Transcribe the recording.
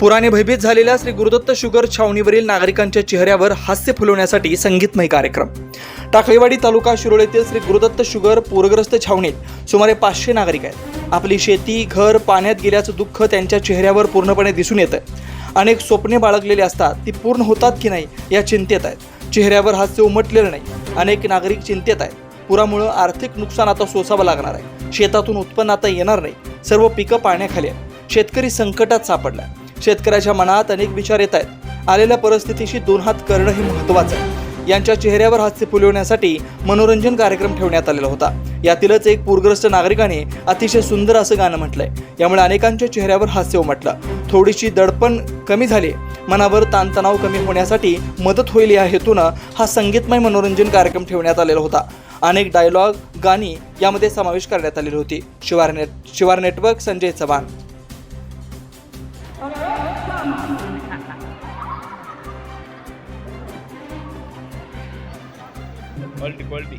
पुराने भयभीत झालेल्या श्री गुरुदत्त शुगर छावणीवरील नागरिकांच्या चेहऱ्यावर हास्य फुलवण्यासाठी संगीतमय कार्यक्रम. टाकळेवाडी तालुका शिरोळ येथील श्री गुरुदत्त शुगर पूरग्रस्त छावणीत सुमारे पाचशे नागरिक आहेत. आपली शेती घर पाण्यात गेल्याचं दुःख त्यांच्या चेहऱ्यावर पूर्णपणे दिसून येतं. अनेक स्वप्ने बाळगलेली असतात ती पूर्ण होतात की नाही या चिंतेत आहेत. चेहऱ्यावर हास्य उमटलेलं नाही अनेक नागरिक चिंतेत आहेत. पुरामुळं आर्थिक नुकसान आता सोसावं लागणार आहे. शेतातून उत्पन्न आता येणार नाही. सर्व पिकं पाण्याखाली आहेत. शेतकरी संकटात सापडला शेतकऱ्याच्या मनात अनेक विचार येत आहेत. आलेल्या परिस्थितीशी दोन हात करणं हे महत्त्वाचं आहे. यांच्या चेहऱ्यावर हास्य फुलवण्यासाठी मनोरंजन कार्यक्रम ठेवण्यात आलेला होता. यातीलच एक पूरग्रस्त नागरिकाने अतिशय सुंदर असं गाणं म्हटलंय. यामुळे अनेकांच्या चेहऱ्यावर हास्य उमटलं. थोडीशी दडपण कमी झाली. मनावर ताणतणाव कमी होण्यासाठी मदत होईल या हेतूनं हा संगीतमय मनोरंजन कार्यक्रम ठेवण्यात आलेला होता. अनेक डायलॉग गाणी यामध्ये समावेश करण्यात आलेली होती. Shivar net Shivar network Sanjay Chavan. Quality, quality.